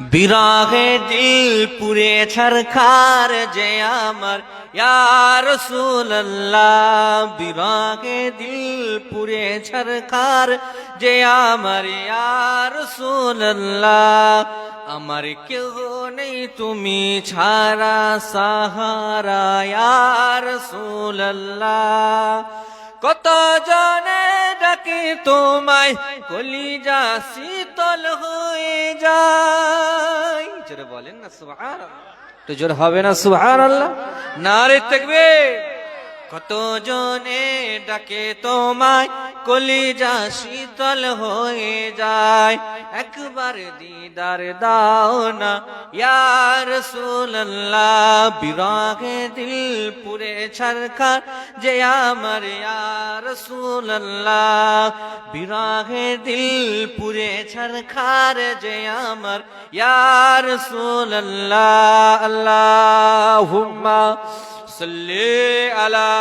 বিরাগে দিল পুরে ছরখার যে আমার। ইয়ার রসুল্লাহ বিরাগে দিল পুরে ছরখার যে আমার। ইয়ার রসুল্লাহ আমার কেউ নেই তুমি ছাড়া সাহারা। ইয়ার রসুল্লাহ কত জনে ডাকে তোমায়, কলিজা শীতল হয়ে যায়। জোরে বলেন না সুহার তো জোর হবে না সুহার আল্লাহ নারে থাকবে কত জনে ডাকে তোমায়? কলিজা শীতল হয়ে যায়। একবার দিদার দাও না ইয়ার সোল্লাহ বিরাগে দিল পুরে ছরকার যে আমার ইয়ার সোল্লাহ বিরাগে দিল পুরে ছরকার যে আমার ইয়ার সোল্লাহ আল্লাহ হুম্মা সাল্লি আলা